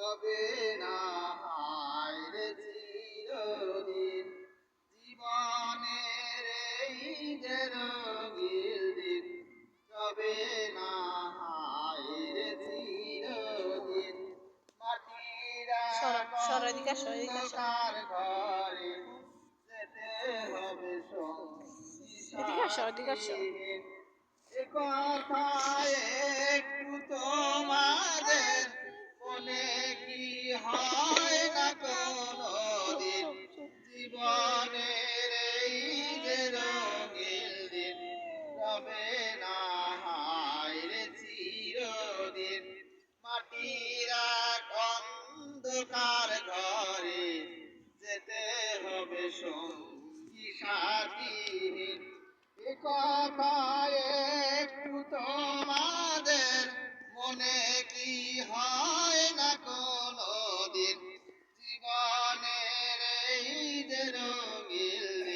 তবে না হায় রে চিরদিন জীবনের এই যে রঙিল দিন তবে না হায় রে চিরদিন মাটিরা। অন্ধকার ঘরে যেতে হবে সঙ্গী এদিকে আসো, এদিকে আসো। এ কথায় একটু তোমাদের মনে কি হয় না কোনো দিন জীবনের যে রঙিল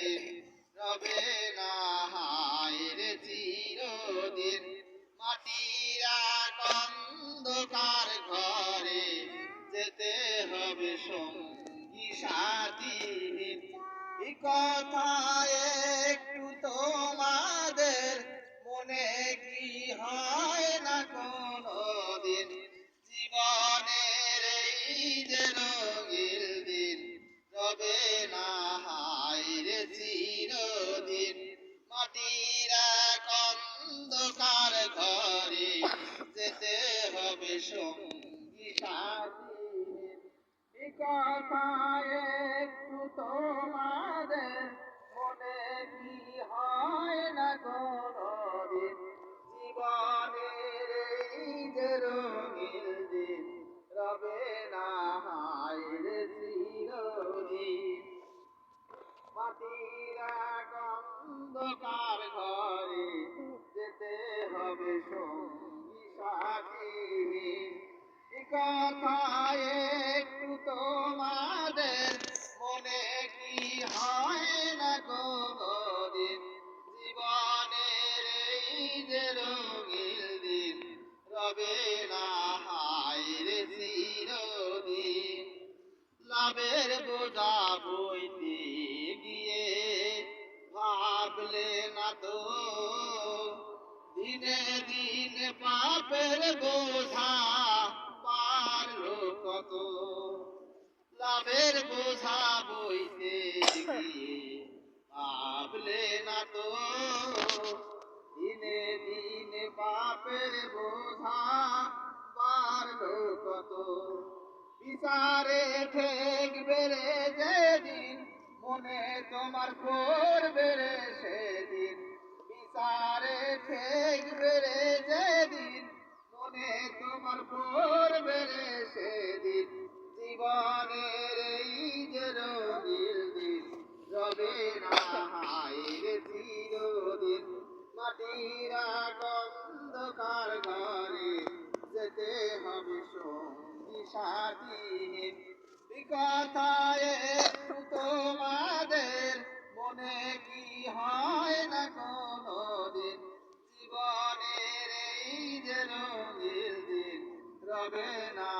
রবে না হায় রে চিরদিন। মাটির এক ঘরে যেতে হবে সঙ্গী সাথীহীন। কথায় একটু তোমাদের মনে কি হয় না কোনো দিন জীবনের এই যে রঙিল দিন না চিরদিন। মাটির এক অন্ধকার ঘরে যেতে হবে সঙ্গী কথায় একটু তোমাদের মাটির এক অন্ধকার ঘরে যেতে হবে সঙ্গী এ কথায় একটু তোমাদের মনে কি হয় না কোনদিন জীবনের এই যে রঙিল দিন, রবে না হায় রে চিরদিন। লাভের বোঝা তো দিনে দিনে পাপের বোঝা পারল কত। লাভের বোঝা বইতে গিয়ে না তো। দিনে দিনে পাপের বোঝা পারল কত। বিচারে ঠেকবে রে যেদিন মনে তোমার করবে রে সেদিন। বিচারে ঠেকবে রে যেদিন। মনে তোমার করবে রে সেদিন। জীবনের এই যে রঙিল দিন, রবে না হায় রে চিরদিন। মাটির এক অন্ধকার ঘরে যেতে হবে সঙ্গী এই কথায় যাবে না